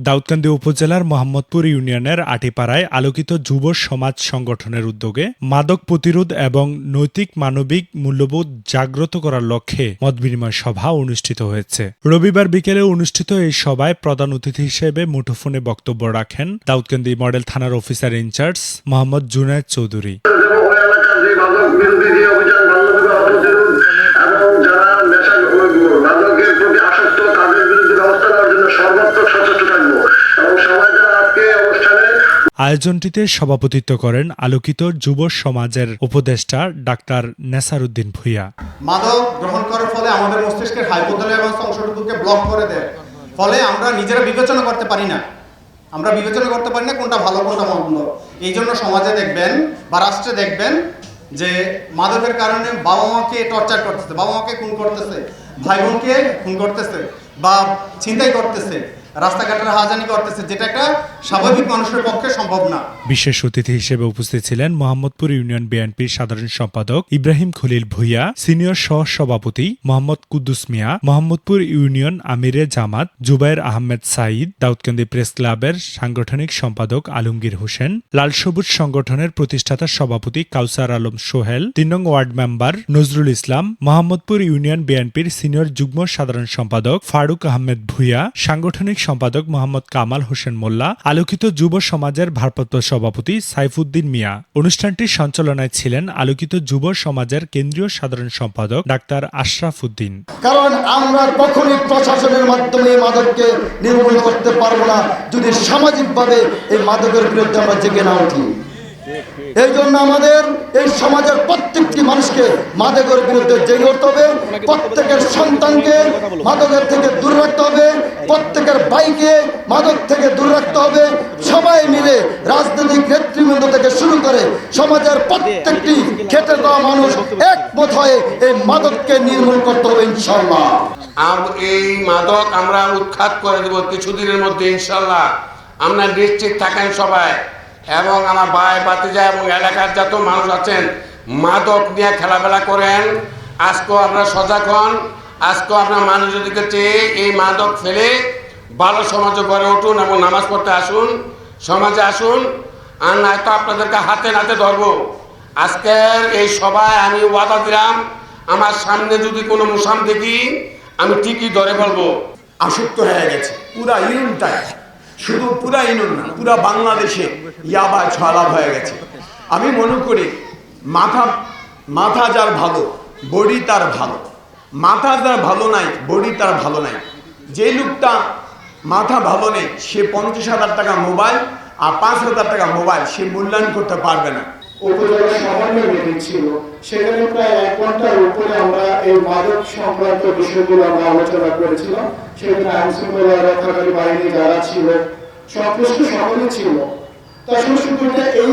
দাউদকান্দি উপজেলার মোহাম্মদপুর ইউনিয়নের আটিপাড়ায় আলোকিত যুব সমাজ সংগঠনের উদ্যোগে মাদক প্রতিরোধ এবং নৈতিক মানবিক মূল্যবোধ জাগ্রত করার লক্ষ্যে মতবিনিময় সভা অনুষ্ঠিত হয়েছে। রবিবার বিকেলে অনুষ্ঠিত এই সভায় প্রধান অতিথি হিসেবে মুঠোফোনে বক্তব্য রাখেন দাউদকান্দি মডেল থানার officer in charge Mohammad Junaid Chowdhury. আয়োজনটিতে সভাপতিত্ব করেন আলোকিত যুব সমাজের উপদেষ্টা ডাক্তার নেসারউদ্দিন ভুইয়া। মাদক গ্রহণ করার ফলে আমাদের মস্তিষ্কের হাইপোথ্যালামাস অংশটুকুকে ব্লক করে দেয়। ফলে আমরা নিজেরা বিবেচনা করতে পারি না। আমরা বিবেচনা করতে পারি না কোনটা ভালো, কোনটা মন্দ। এই জন্য সমাজে দেখবেন বা রাষ্ট্রে দেখবেন যে মাদকের কারণে বাবা মাকে টর্চার করতেছে। বাবা মাকে খুন করতেছে, ভাই বোনকে খুন করতেছে বা ছিনতাই করতেছে। রাস্তাঘাটের হাজানি করতেছে, যেটা একটা স্বাভাবিক মানুষের পক্ষে সম্ভব না। বিশেষ অতিথি হিসেবে উপস্থিত ছিলেন মোহাম্মদপুর ইউনিয়ন বিএনপির সাধারণ সম্পাদক ইব্রাহিম খলিল ভুইয়া, সিনিয়র সহ সভাপতি মোহাম্মদ কুদ্দুস মিয়া, মোহাম্মদপুর ইউনিয়ন আমিরে জামাত জুবাইর আহমেদ সাঈদ, দাউদকান্দি প্রেস ক্লাবের সাংগঠনিক সম্পাদক আলমগীর হোসেন, লাল সবুজ সংগঠনের প্রতিষ্ঠাতা সভাপতি কাউসার আলম সোহেল, তিন নং ward member Nazrul Islam, Mohammadpur union বিএনপির সিনিয়র যুগ্ম সাধারণ সম্পাদক ফারুক আহমেদ ভুইয়া, সাংগঠনিক সম্পাদক মোহাম্মদ কামাল হোসেন মোল্লা, আলোকিত যুব সমাজের ভারপ্রাপ্ত সভাপতি সাইফুদ্দিন মিয়া। অনুষ্ঠানটির সঞ্চালনায় ছিলেন আলোকিত যুব সমাজের কেন্দ্রীয় সাধারণ সম্পাদক ডাক্তার আশরাফ উদ্দিন। কারণ আমরা কখনই প্রশাসনের মাধ্যমে এই মাদককে নির্মূল করতে পারব না, যদি সামাজিকভাবে এই মাদকের বিরুদ্ধে আমরা জেগে না উঠি। এই জন্য আমাদের এই সমাজের মানুষকে মাদকের বিরুদ্ধে জেগে উঠতে হবে, প্রত্যেকের সন্তানকে মাদকের থেকে দূর রাখতে হবে, প্রত্যেকের বাইকে মাদক থেকে দূর রাখতে হবে। সবাই মিলে রাজনৈতিক নেতৃবৃন্দ থেকে শুরু করে সমাজের প্রত্যেকটি খেটে দেওয়া মানুষ একমত হয়ে এই মাদককে নির্মূল করতে হবে ইনশাল্লাহ এই মাদক আমরা উৎখাত করে দেব কিছুদিনের মধ্যে ইনশাল্লাহ আমরা নিশ্চিত থাকেন সবাই। এবং আমার ভাই বাতিজা এবং এলাকার যত মানুষ আছেন মাদক নিয়ে খেলাফেলা করেন। আজকেও আপনারা সজাগ হন। আজকেও আপনার মানুষের দিকে চেয়ে এই মাদক ফেলে ভালো সমাজে গড়ে উঠুন এবং নামাজ পড়তে আসুন, সমাজে আসুন। আর নয়তো আপনাদেরকে হাতে নাতে ধরবো। আজকের এই সভায় আমি ওয়াদা দিলাম, আমার সামনে যদি কোনো মুসাম দেখি, আমি ঠিকই ধরে বলব আসক্ত হয়ে গেছে। পুরা ইউনিটটাই শুধু পুরা ইউনিয়ন না, পুরা বাংলাদেশে ইয়াবা ছলাভ হয়ে গেছে। আমি মনে করি মাথা মাথা যার ভালো, বডি তার ভালো। মাথা যার ভালো নাই, বডি তার ভালো নাই। যে লোকটা মাথা ভালো নেই, সে পঞ্চাশ হাজার টাকা মোবাইল আর পাঁচ হাজার টাকা মোবাইল, সে মূল্যায়ন করতে পারবে না। ছিল, সেখানে উপরে আমরা এই বিষয়গুলো আমরা আলোচনা করেছিলাম। সেখানে ছিল এই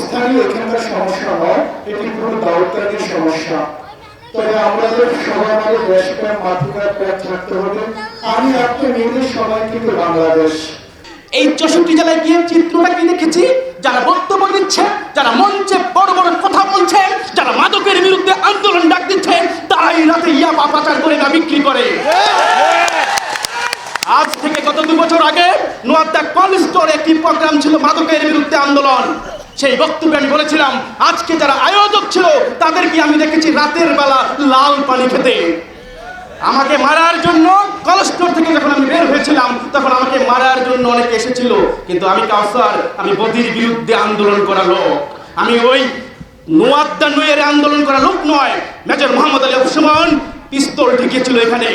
স্থানীয় এখানকার সমস্যা নয় এটি পুরো দাউদকারীর সমস্যা। তবে আমাদের সবাই আমাদের দেশপ্রেম মাতৃকার থাকতে হবে। আমি আপনি মিলে সবাই কিন্তু বাংলাদেশ। এই চৌষট্টি জেলায় গিয়ে চিত্রটা কি দেখেছি? যারা বক্তব্য দিচ্ছে, যারা মঞ্চে বড় বড় কথা বলছে, যারা মাদকের বিরুদ্ধে আন্দোলন ডাক দিচ্ছে, তারাই রাতে ইয়াবা পাচার করে না, বিক্রি করে। আজ থেকে গত দু বছর আগে নোয়াদ্দা কল স্টোরে একটি প্রোগ্রাম ছিল মাদকের বিরুদ্ধে আন্দোলন। সেই বক্তব্যে আমি বলেছিলাম, আজকে যারা আয়োজক ছিল, তাদেরকে আমি দেখেছি রাতের বেলা লাল পানি খেতে। আমাকে মারার জন্য কলস্টোর থেকে যখন আমি বের হয়েছিলাম, তখন আমাকে মারার জন্য অনেকে এসেছিল। কিন্তু আমি কাউসার, আমি বদির বিরুদ্ধে আন্দোলন করা লোক। আমি ওই নোয়াদ্দা নয়ের আন্দোলন করা লোক নয়, মেজর মোহাম্মদ আলী ওসমান পিস্তল ঠেকিয়েছিল এখানে।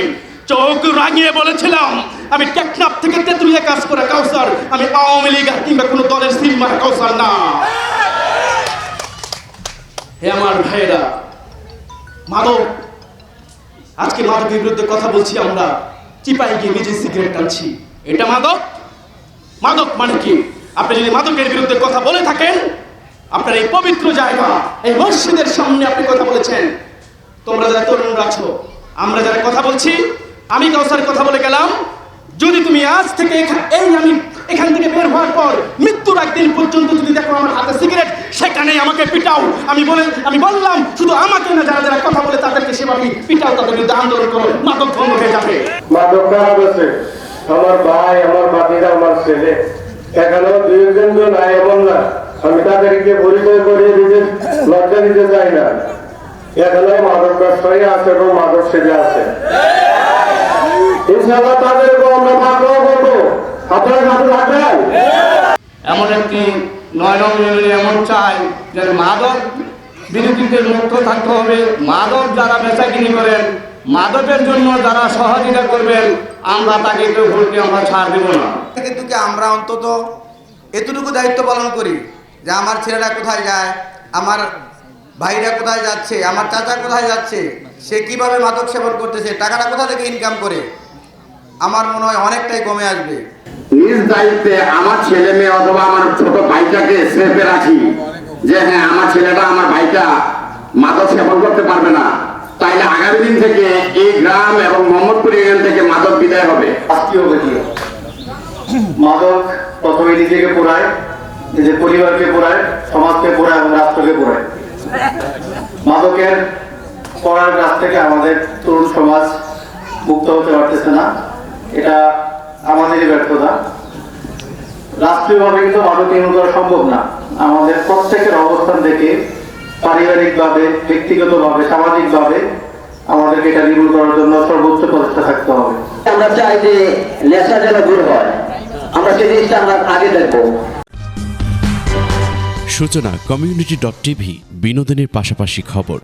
চোখ রাগিয়ে বলেছিলাম, আমি টেকনাফ থেকে তেঁতুলিয়া কাজ করা কাউসার, আমি আওয়ামী লীগ কিংবা কোনো দলের সিলমার কাউসার না। হে আমার ভাইয়েরা, মাদক, আজকে মাদকের বিরুদ্ধে কথা বলছি আমরা। চিপাই গিয়ে নিজে সিগারেট টানছি। এটা মাদক? মাদক মানে কি? আপনি যদি মাদকের বিরুদ্ধে কথা বলে থাকেন, আপনার এই পবিত্র জায়গা, এই মসজিদের সামনে আপনি কথা বলেছেন। তোমরা যারা তরুণরা আছো, আমরা যারা কথা বলছি আমি কাউসার কথা বলে গেলাম। যদি তুমি আজ থেকে এই আমি এখান থেকে বের হওয়ার পর মৃত্যুর একদিন পর্যন্ত যদি দেখো আমার হাতে সিগারেট সেখানে আমাকে পিটাও। আমি বলে আমি বললাম, শুধু আমাকে না, যারা যারা কথা বলে তাদেরকে সেভাবে পিটাও, তাদের বিরুদ্ধে আন্দোলন করো। মাদক বন্ধ হয়ে যাবে। মাদক আমার ভাই, আমার বাকিরা ছেলে। এখানেও দুই একজন নাই, এমন না। আমি তাদেরকে পরিচয় করিয়ে দিতে লজ্জা দিতে চাই না। এখানে মাদক ব্যবসায়ী আছে এবং মাদক সেজে আছে। তাদেরকে আমরা করব। আপনারা এমন একটি নয় নং এমন চাই যে মাদক বিরোধীদের মুক্ত থাকতে হবে। মাদক যারা বেচাকিনি করেন মাদকের জন্য যারা সহযোগিতা করবেন আমরা তাকে কেউ ভুলকে আমরা ছাড় দেব না। কিন্তু আমরা অন্তত এতটুকু দায়িত্ব পালন করি যে আমার ছেলেরা কোথায় যায় আমার ভাইরা কোথায় যাচ্ছে আমার চাচা কোথায় যাচ্ছে সে কীভাবে মাদক সেবন করতেছে টাকাটা কোথা থেকে ইনকাম করে? আমার মনে হয় অনেকটাই কমে আসবে। নিজ দায়িত্বে আমার ছেলে মেয়ে অথবা আমার ছোট ভাইটাকে সেফে রাখি যে হ্যাঁ আমার ছেলেটা আমার ভাইটা মাদক সেবন করতে পারবে না। তাইলে আগামী দিন থেকে এই গ্রাম এবং মোহাম্মদপুর ইউনিয়ন থেকে মাদক বিদায় হবে। শাস্তি হবে কি? মাদক প্রথমে নিজেকে পোড়ায় নিজের পরিবারকে পোড়ায় সমাজকে পোড়ায় এবং রাষ্ট্রকে পোড়ায়। মাদকের পড়ার কাছ থেকে আমাদের তরুণ সমাজ মুক্ত হতে পারতেছে না। এটা আমাদেরই ব্যর্থতা। রাষ্ট্রীয়ভাবে কিন্তু মাদক নির্মূল করা সম্ভব না। আমাদের প্রত্যেকের অবস্থান থেকে পারিবারিকভাবে ব্যক্তিগতভাবে সামাজিকভাবে আমাদেরকে এটা নির্মূল করার জন্য সর্বোচ্চ প্রচেষ্টা থাকতে হবে। আমরা চাই যে নেশা যেন দূর হয়। আমরা সেই জিনিসটা আমরা আগে দেখব। সূচনা কমিউনিটি ডট টিভি বিনোদনের পাশাপাশি খবর।